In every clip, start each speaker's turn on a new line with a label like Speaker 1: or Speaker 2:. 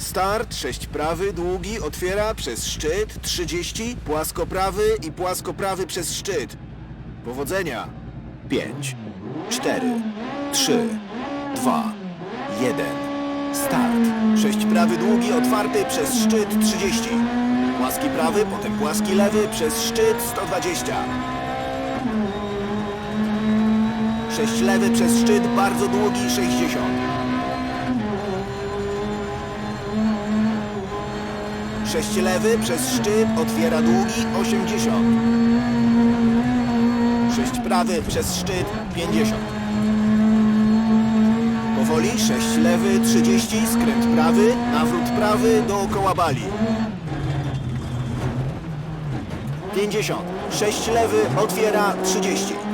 Speaker 1: Start, 6 prawy, długi, otwiera przez szczyt, 30, płaskoprawy i płaskoprawy przez szczyt. Powodzenia. 5, 4, 3, 2, 1. Start. 6 prawy, długi, otwarty przez szczyt, 30. Płaski prawy, potem płaski lewy przez szczyt, 120. 6 lewy przez szczyt, bardzo długi, 60. 6 lewy przez szczyt, otwiera długi, 80. 6 prawy przez szczyt, 50. Powoli, 6 lewy, 30, skręt prawy, nawrót prawy, dookoła bali. 50. 6 lewy, otwiera, 30.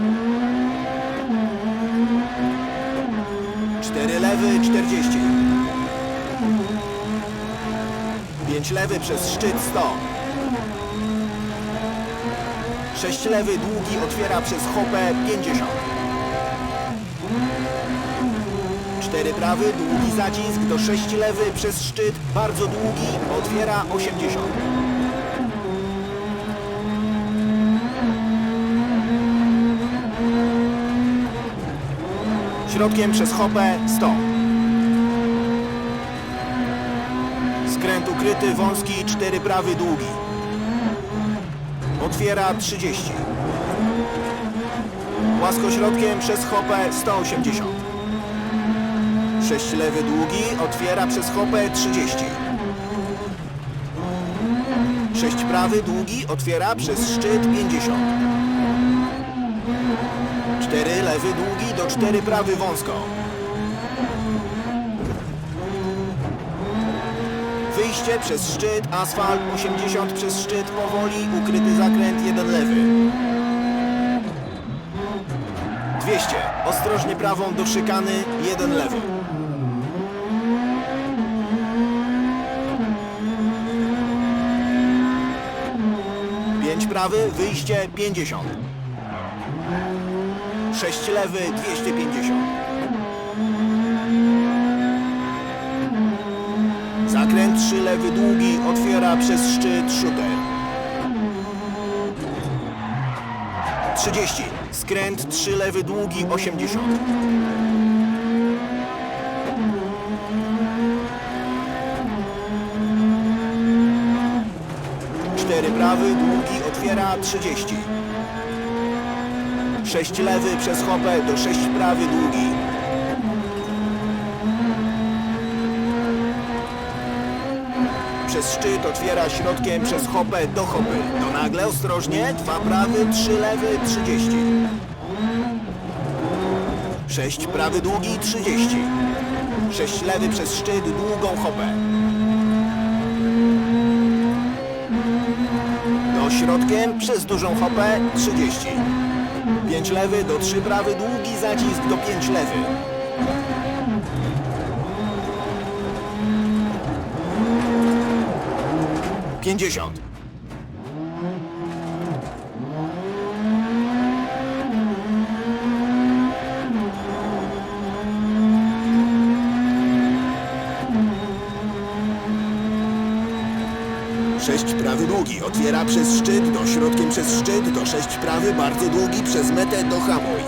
Speaker 1: 5 lewy przez szczyt 100. 6 lewy długi otwiera przez hopę 50. 4 prawy długi zacisk do 6 lewy przez szczyt bardzo długi otwiera 80. Środkiem przez hopę 100. Skręt ukryty, wąski, 4 prawy, długi. Otwiera 30. Płaskośrodkiem przez hopę 180. 6 lewy, długi, otwiera przez hopę 30. 6 prawy, długi, otwiera przez szczyt 50. 4 lewy, długi, do 4 prawy, wąsko. Wyjście przez szczyt, asfalt 80 przez szczyt, powoli, ukryty zakręt, jeden lewy. 200. Ostrożnie prawą do szykany, jeden lewy. Pięć prawy, wyjście 50. 6 lewy, 250. Zakręt 3 lewy długi otwiera przez szczyt shooter. 30. Skręt 3 lewy długi 80. Cztery prawy długi otwiera 30. 6 lewy przez hopę do 6 prawy długi. Przez szczyt otwiera środkiem przez hopę do hopy. Do nagle ostrożnie, 2 prawy, 3 lewy, 30. 6 prawy długi, 30. 6 lewy przez szczyt, długą hopę. Do środkiem przez dużą hopę, 30. 5 lewy do 3 prawy, długi zacisk do 5 lewy. Pięćdziesiąt. Sześć prawy długi, otwiera przez szczyt, do środkiem przez szczyt, do sześć prawy, bardzo długi, przez metę do hamuj.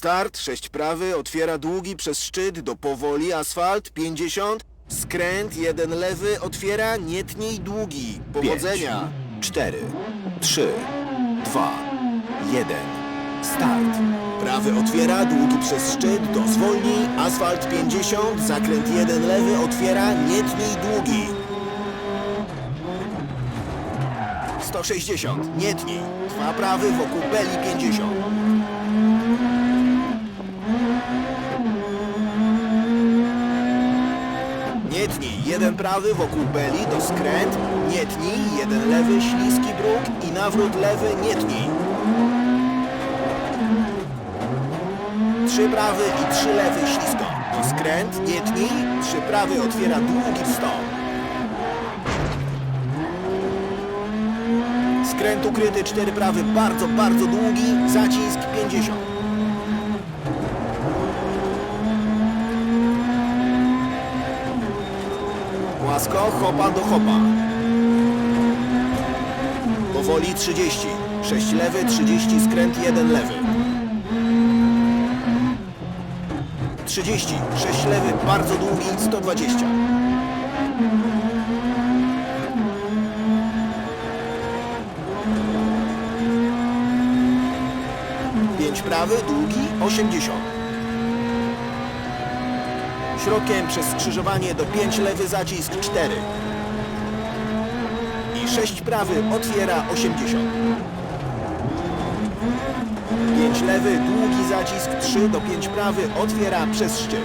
Speaker 1: Start, 6 prawy, otwiera długi przez szczyt do powoli, asfalt, 50. Skręt, jeden lewy, otwiera, nie tnij długi. Powodzenia. 4, 3, 2, 1. Start. Prawy otwiera, długi przez szczyt, do zwolnij, asfalt 50, zakręt jeden lewy, otwiera, nie tnij długi. 160, nie tnij. Dwa prawy wokół beli 50. jeden prawy wokół beli do skręt, nie tnij, jeden lewy, śliski bruk i nawrót lewy, nie tnij. Trzy prawy i trzy lewy ślisko. To skręt, nie tnij, trzy prawy otwiera długi wstąp. Skręt ukryty, cztery prawy, bardzo, bardzo długi, zacisk 50. Płasko, hopa do hopa. Powoli 30. 6 lewy, 30, skręt 1 lewy. 30, 6 lewy, bardzo długi, 120. Pięć prawy, długi, 80. Środkiem przez skrzyżowanie do 5 lewy zacisk 4. I 6 prawy otwiera 80. 5 lewy, długi zacisk 3 do 5 prawy otwiera przez szczyt.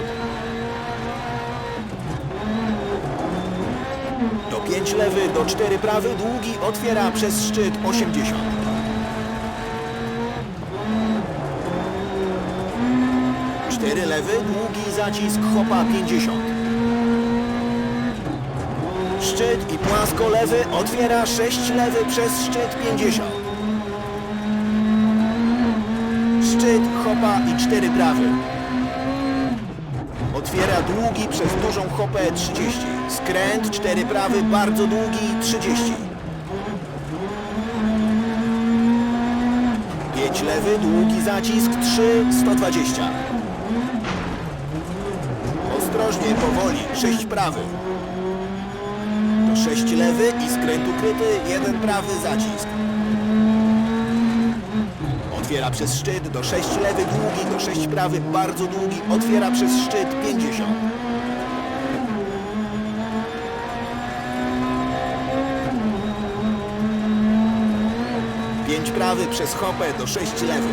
Speaker 1: Do 5 lewy, do 4 prawy, długi otwiera przez szczyt 80. Cztery lewy, długi zacisk hopa 50. Szczyt i płasko lewy otwiera 6 lewy przez szczyt 50. Szczyt, hopa i 4 prawy. Otwiera długi przez dużą hopę 30. Skręt, 4 prawy, bardzo długi 30. 5 lewy, długi zacisk 3, 120. Ostrożnie, powoli, 6 prawy. Do 6 lewy i skręt ukryty, 1 prawy zacisk. Otwiera przez szczyt, do 6 lewy długi, do 6 prawy bardzo długi, otwiera przez szczyt 50. Pięć prawy przez hopę do 6 lewy.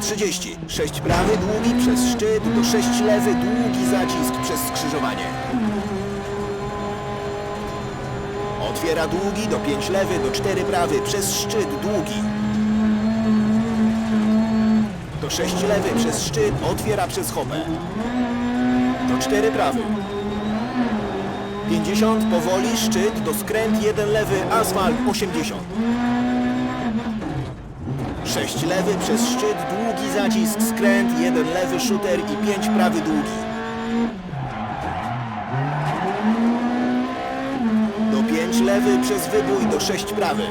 Speaker 1: 30. 6 prawy, długi przez szczyt, do 6 lewy, długi zacisk przez skrzyżowanie. Otwiera długi, do 5 lewy, do 4 prawy, przez szczyt długi. Do 6 lewy, przez szczyt, otwiera przez hopę. Do 4 prawy. 50, powoli, szczyt, do skręt, 1 lewy, asfalt, 80. 6 lewy przez szczyt, długi zacisk, skręt, 1 lewy shooter i 5 prawy długi. Do 5 lewy przez wybój do 6 prawy.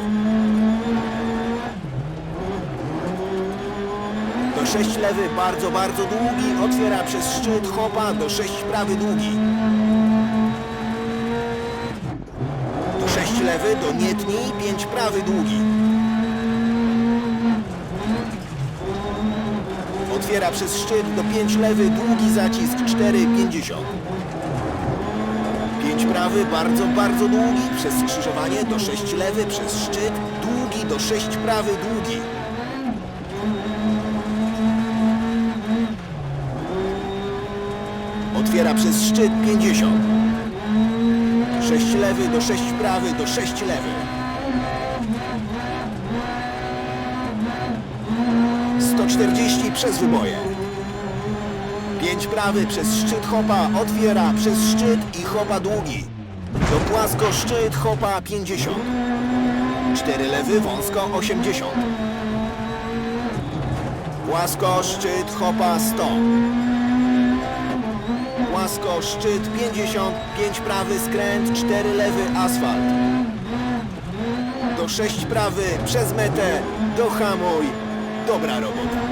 Speaker 1: Do 6 lewy bardzo, bardzo długi, otwiera przez szczyt, hopa, do 6 prawy długi. Do 6 lewy, do nie tnij, 5 prawy długi. Otwiera przez szczyt do 5 lewy, długi zacisk 4,50. 5 prawy, bardzo, bardzo długi, przez skrzyżowanie do 6 lewy, przez szczyt, długi do 6 prawy, długi. Otwiera przez szczyt 50. 6 lewy do 6 prawy, do 6 lewy. 140 przez wyboje. 5 prawy przez szczyt hopa otwiera przez szczyt i hopa długi. Do płasko szczyt hopa 50. 4 lewy wąsko 80. Płasko szczyt hopa 100. Płasko szczyt 50, 5 prawy skręt, 4 lewy asfalt. Do 6 prawy przez metę, do hamuj, Dobra robota.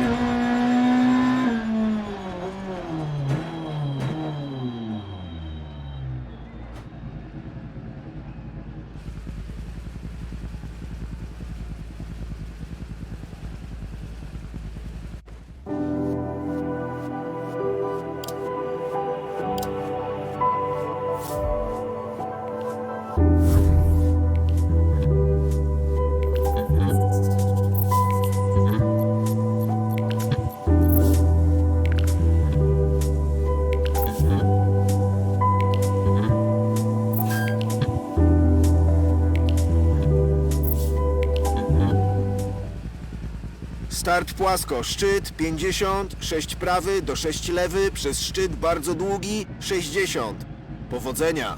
Speaker 1: Start płasko, szczyt 50, 6 prawy do 6 lewy, przez szczyt bardzo długi 60. Powodzenia.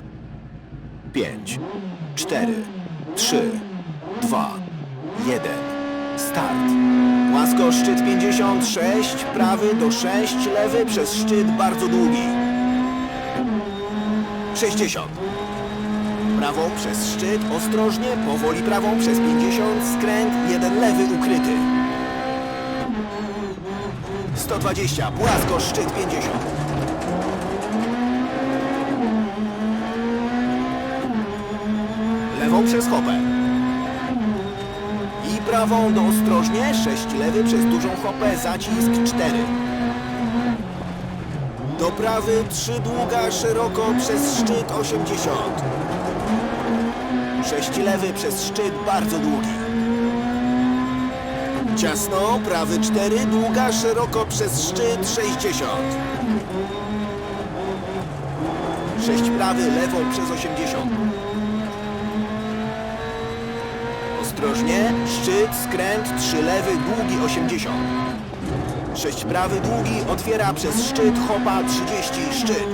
Speaker 1: 5, 4, 3, 2, 1. Start. Płasko, szczyt 56, prawy do 6, lewy przez szczyt bardzo długi. 60. Prawą przez szczyt, ostrożnie, powoli prawą przez 50, skręt, jeden lewy ukryty. 120, płasko, szczyt 50. Lewą przez hopę. I prawą do ostrożnie, 6 lewy przez dużą hopę, zacisk 4. Do prawy 3 długa, szeroko przez szczyt 80. 6 lewy przez szczyt bardzo długi. Ciasno, prawy 4, długa, szeroko przez szczyt 60. 6 prawy, lewą przez 80. Ostrożnie, szczyt, skręt, 3 lewy, długi 80. 6 prawy, długi, otwiera przez szczyt, hopa 30, szczyt.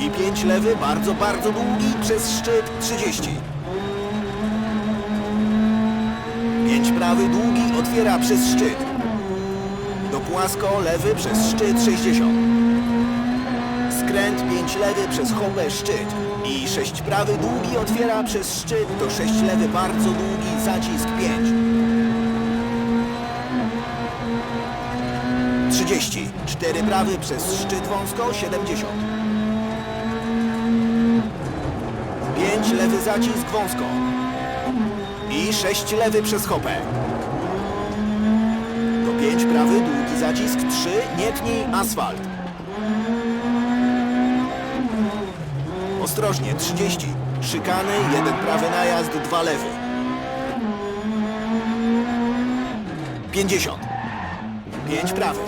Speaker 1: I 5 lewy, bardzo, bardzo długi, przez szczyt 30. 5 prawy długi otwiera przez szczyt. Do płasko lewy przez szczyt 60. Skręt 5 lewy przez hopę szczyt. I 6 prawy długi otwiera przez szczyt. Do 6 lewy bardzo długi zacisk 5. 30. 4 prawy przez szczyt wąsko 70. 5 lewy zacisk wąsko. I 6 lewy przez hopę. Do 5 prawy, długi zacisk, 3, nie tnij, asfalt. Ostrożnie, 30. Szykany, jeden prawy najazd, dwa lewy. 50. 5 prawy.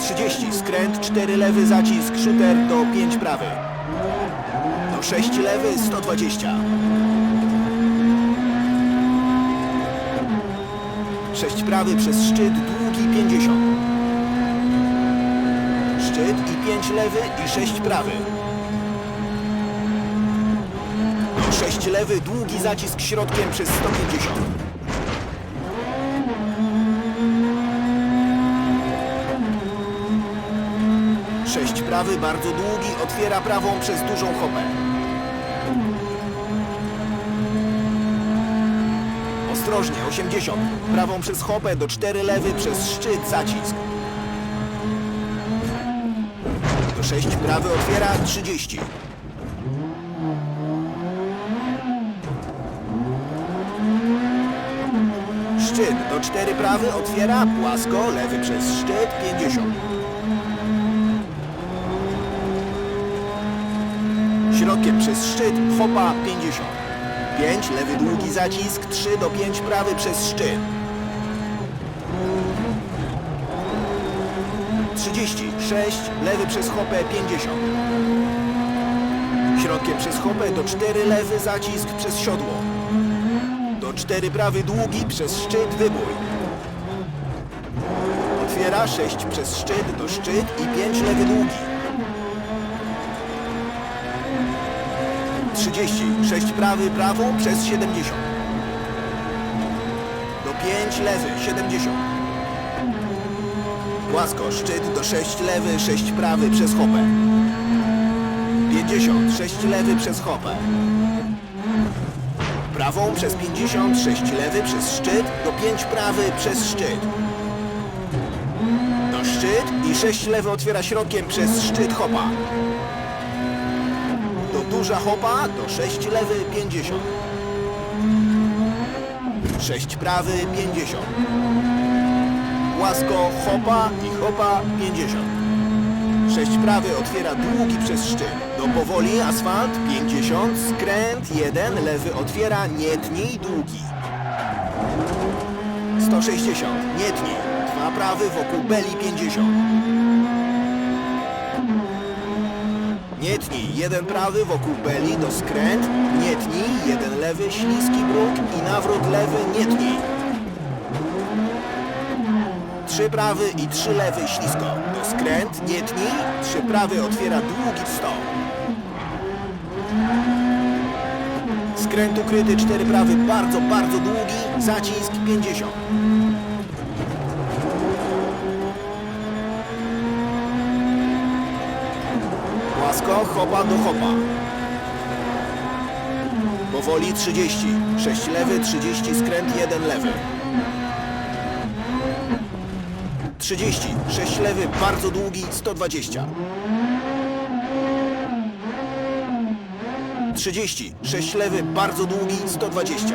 Speaker 1: 30. Skręt, 4 lewy zacisk, shooter do 5 prawy. Do 6 lewy, 120. 6 prawy przez szczyt, długi 50. Szczyt i 5 lewy i 6 prawy. Do 6 lewy, długi zacisk środkiem przez 150. Sześć prawy, bardzo długi, otwiera prawą przez dużą hopę. Ostrożnie, 80. Prawą przez hopę do 4 lewy przez szczyt zacisk. Do 6 prawy otwiera 30. Szczyt do 4 prawy otwiera płasko, lewy przez szczyt 50. Środkiem przez szczyt hopa 50. 5, lewy długi zacisk, 3 do 5 prawy przez szczyt. 36, lewy przez hopę 50. Środkiem przez hopę do 4 lewy zacisk przez siodło. Do 4 prawy długi przez szczyt wybój. Otwiera 6 przez szczyt do szczyt i 5 lewy długi. 30, 6 prawy, prawą przez 70. Do 5 lewy, 70. Płasko, szczyt do 6 lewy, 6 prawy przez hopę. 50, 6 lewy przez hopę. prawą przez 50, 6 lewy przez szczyt, do 5 prawy przez szczyt. Do szczyt i 6 lewy otwiera środkiem przez szczyt hopa. Duża hopa, do 6 lewy 50. 6 prawy 50. Łasko hopa i hopa 50. 6 prawy otwiera długi przez szczyt. Do powoli asfalt 50, skręt 1, lewy otwiera, nie tnij, długi. 160, nie tnij. Dwa prawy wokół beli 50. Nie tnij, jeden prawy wokół beli do skręt, nie tnij, jeden lewy, śliski bruk i nawrót lewy, nie tnij. Trzy prawy i trzy lewy ślisko. Do skręt, nie tnij, trzy prawy otwiera długi 100. Skręt ukryty, cztery prawy bardzo, bardzo długi, zacisk 50. Łasko, hopa do hopa. Powoli 30. 6 lewy, 30, skręt 1 lewy. 30. 6 lewy, bardzo długi, 120. 30. 6 lewy, bardzo długi, 120.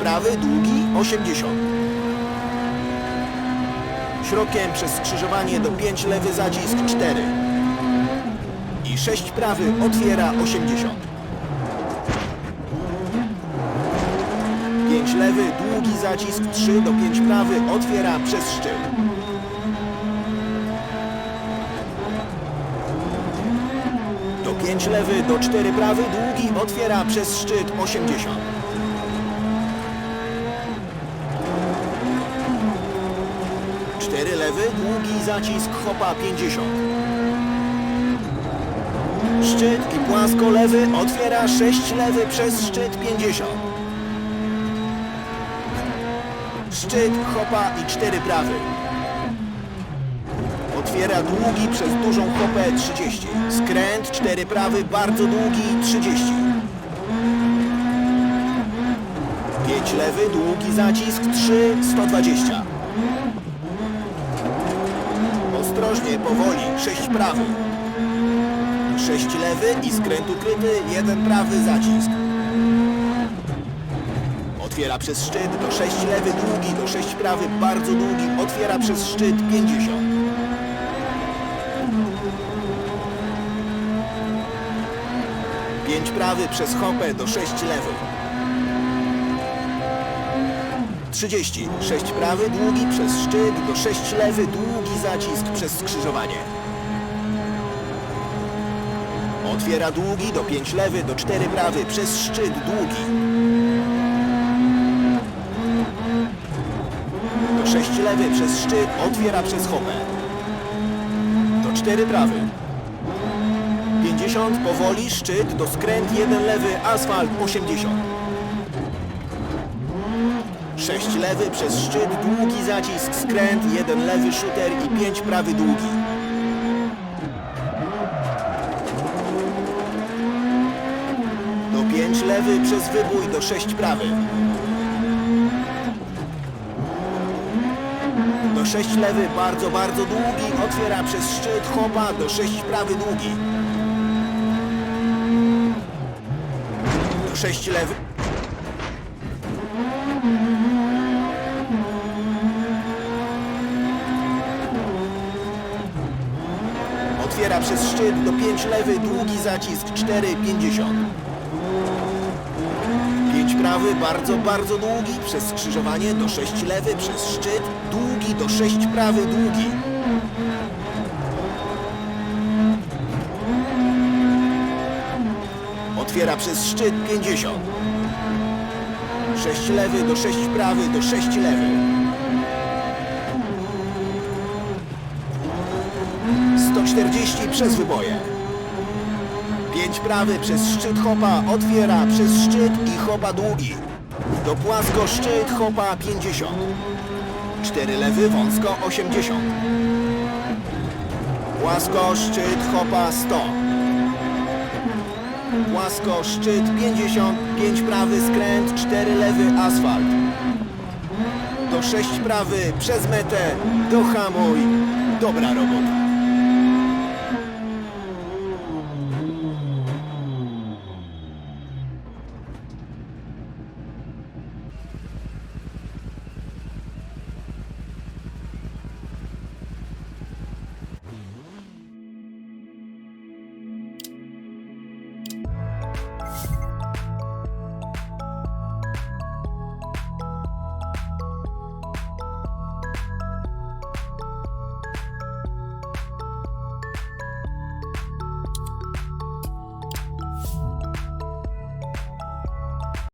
Speaker 1: prawy, długi, 80. Środkiem przez skrzyżowanie do 5 lewy zacisk 4. I 6 prawy otwiera 80. 5 lewy, długi zacisk 3 do 5 prawy otwiera przez szczyt. Do 5 lewy, do 4 prawy, długi otwiera przez szczyt 80. Cztery lewy, długi zacisk hopa 50. Szczyt i płasko lewy otwiera 6 lewy przez szczyt 50. Szczyt, hopa i 4 prawy. Otwiera długi przez dużą hopę 30. Skręt 4 prawy, bardzo długi 30. 5 lewy, długi zacisk 3, 120. Ostrożnie, powoli, 6 prawy. 6 lewy i skręt ukryty, 1 prawy zacisk. Otwiera przez szczyt, do 6 lewy długi, do 6 prawy bardzo długi, otwiera przez szczyt 50. Pięć prawy przez hopę do 6 lewy. 30. 6 prawy długi przez szczyt do 6 lewy długi zacisk przez skrzyżowanie. Otwiera długi do 5 lewy do 4 prawy przez szczyt długi. Do 6 lewy przez szczyt otwiera przez hopę. Do 4 prawy. 50 powoli szczyt do skręt 1 lewy asfalt 80. 6 lewy przez szczyt długi zacisk skręt 1 lewy shooter i 5 prawy długi. Do 5 lewy przez wybój do 6 prawy. Do 6 lewy bardzo, bardzo długi, otwiera przez szczyt hopa do 6 prawy długi. Do 6 lewy. Szczyt do 5 lewy, długi zacisk 4,50. 5 prawy, bardzo, bardzo długi, przez skrzyżowanie do 6 lewy, przez szczyt, długi do 6 prawy, długi. Otwiera przez szczyt 50. 6 lewy do 6 prawy do 6 lewy. 140 przez wyboje. 5 prawy przez szczyt hopa otwiera przez szczyt i hopa długi. Do płasko szczyt hopa 50. 4 lewy wąsko 80. Płasko, szczyt, hopa 100. Płasko, szczyt 50, 5 prawy, skręt, 4 lewy, asfalt. Do 6 prawy, przez metę, dohamuj. Dobra robota.